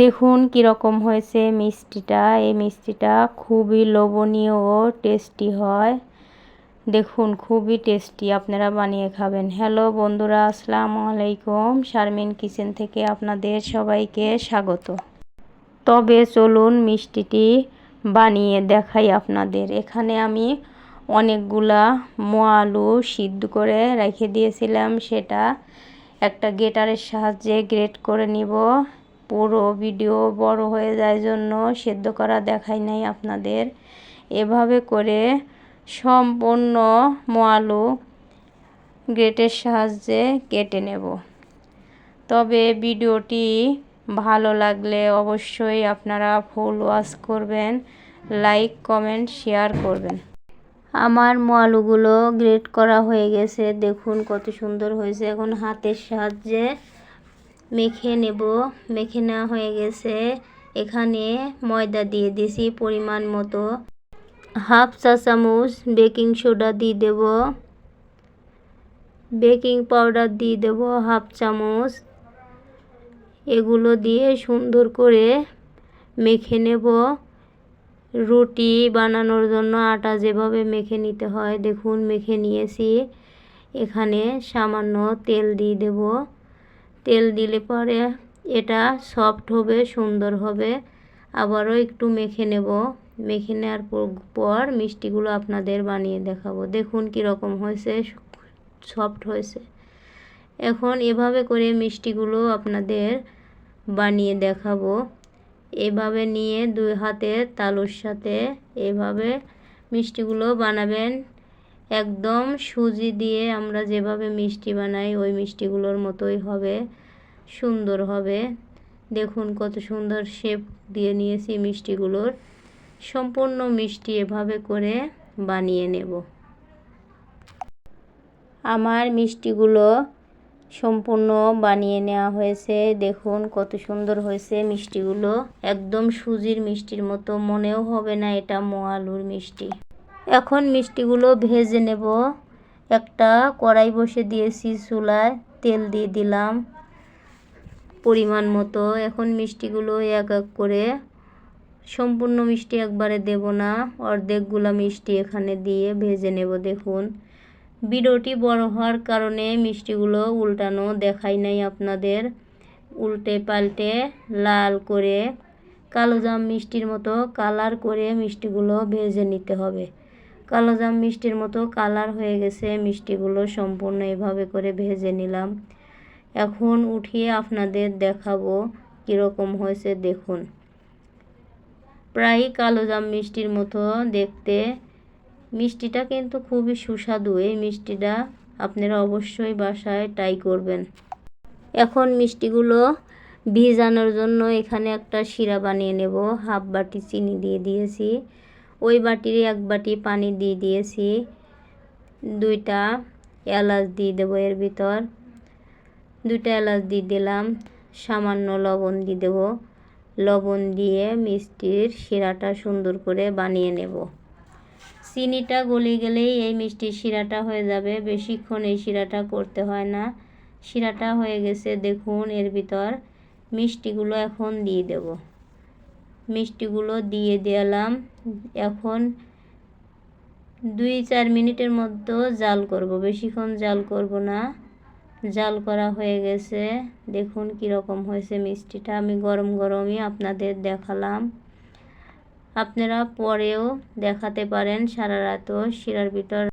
দেখুন কীরকম হয়েছে মিষ্টিটা। এই মিষ্টিটা খুবই লোভনীয় ও টেস্টি হয়। দেখুন, খুবই টেস্টি আপনারা বানিয়ে খাবেন। হ্যালো বন্ধুরা, আসসালামু আলাইকুম। শারমিন কিচেন থেকে আপনাদের সবাইকে স্বাগত। তবে চলুন মিষ্টিটি বানিয়ে দেখাই আপনাদের। এখানে আমি অনেকগুলা মোয়ালু সিদ্ধ করে রেখে দিয়েছিলাম সেটা একটা গেটারের সাহায্যে গ্রেট করে নিব। পুরো ভিডিও বড় হয়ে যায় জন্য সেদ্ধ করা দেখাই নাই আপনাদের। এভাবে করে সম্পূর্ণ মোয়ালু গ্রেটের সাহায্যে কেটে নেব। তবে ভিডিওটি ভালো লাগলে অবশ্যই আপনারা ফুল ওয়াশ করবেন, লাইক, কমেন্ট, শেয়ার করবেন। আমার মোয়ালুগুলো গ্রেট করা হয়ে গেছে। দেখুন কত সুন্দর হয়েছে। এখন হাতের সাহায্যে মেখে নেব। মেখে নেওয়া হয়ে গেছে। এখানে ময়দা দিয়ে দিছি পরিমাণ মতো। হাফ চা চামচ বেকিং সোডা দিয়ে দেব। বেকিং পাউডার দিয়ে দেব হাফ চামচ। এগুলো দিয়ে সুন্দর করে মেখে নেব। রুটি বানানোর জন্য আটা যেভাবে মেখে নিতে হয়, দেখুন মেখে নিয়েছি। এখানে সামান্য তেল দিয়ে দেব। তেল দিলে পরে এটা সফট হবে, সুন্দর হবে। আবারও একটু মেখে নেব। মেখে নেওয়ার পর মিষ্টিগুলো আপনাদের বানিয়ে দেখাবো। দেখুন কীরকম হয়েছে, সফট হয়েছে। এখন এভাবে করে মিষ্টিগুলো আপনাদের বানিয়ে দেখাবো। এভাবে নিয়ে দুই হাতের তালুর সাথে এভাবে মিষ্টিগুলো বানাবেন। একদম সুজি দিয়ে আমরা যেভাবে মিষ্টি বানাই, ওই মিষ্টিগুলোর মতোই হবে, সুন্দর হবে। দেখুন কত সুন্দর শেপ দিয়ে নিয়েছি মিষ্টিগুলোর। সম্পূর্ণ মিষ্টি এভাবে করে বানিয়ে নেব। আমার মিষ্টিগুলো সম্পূর্ণ বানিয়ে নেওয়া হয়েছে। দেখুন কত সুন্দর হয়েছে মিষ্টিগুলো। একদম সুজির মিষ্টির মতো, মনেও হবে না এটা মোয়ালুর মিষ্টি। এখন মিষ্টিগুলো ভেজে নেব। একটা কড়াই বসে দিয়েছি চুলায়, তেল দিয়ে দিলাম পরিমাণ মতো। এখন মিষ্টিগুলো এক এক করে, সম্পূর্ণ মিষ্টি একবারে দেব না অর্ধেকগুলো মিষ্টি এখানে দিয়ে ভেজে নেব। দেখুন ভিডিওটি বড় হওয়ার কারণে মিষ্টিগুলো উল্টানো দেখাই নাই আপনাদের। উল্টে পাল্টে লাল করে কালো জাম মিষ্টির মতো কালার করে মিষ্টিগুলো ভেজে নিতে হবে। কালো জাম মিষ্টির মতো কালার হয়ে গেছে, মিষ্টিগুলো সম্পূর্ণ এভাবে করে ভেজে নিলাম। এখন উঠিয়ে আপনাদের দেখাবো কীরকম হয়েছে দেখুন। প্রায় কালো জাম মিষ্টির মতো দেখতে মিষ্টিটা কিন্তু খুবই সুস্বাদু। এই মিষ্টিটা আপনারা অবশ্যই বাসায় ট্রাই করবেন। এখন মিষ্টিগুলো ভিজানোর জন্য এখানে একটা শিরা বানিয়ে নেব। হাফ বাটি চিনি দিয়ে দিয়েছি। ওই বাটির এক বাটি পানি দিয়ে দিয়েছি। দুইটা এলাচ দিয়ে দেবো এর ভিতর। দুইটা এলাচ দিয়ে দিলাম। সামান্য লবণ দিয়ে দেবো। লবণ দিয়ে মিষ্টির শিরাটা সুন্দর করে বানিয়ে নেব। চিনিটা গলে গেলেই এই মিষ্টির শিরাটা হয়ে যাবে। বেশিক্ষণ এই শিরাটা করতে হয় না। শিরাটা হয়ে গেছে, দেখুন এর ভিতর। মিষ্টিগুলো এখন দিয়ে দেব। মিষ্টিগুলো দিয়ে দিলাম। এখন দুই চার মিনিটের মধ্যে জাল করব। বেশিক্ষণ জাল করব না। জাল করা হয়ে গেছে। দেখুন কীরকম হয়েছে মিষ্টিটা। আমি গরম গরমই আপনাদের দেখালাম। আপনারা পরেও দেখাতে পারেন সারা রাতও শিরার ভিতর।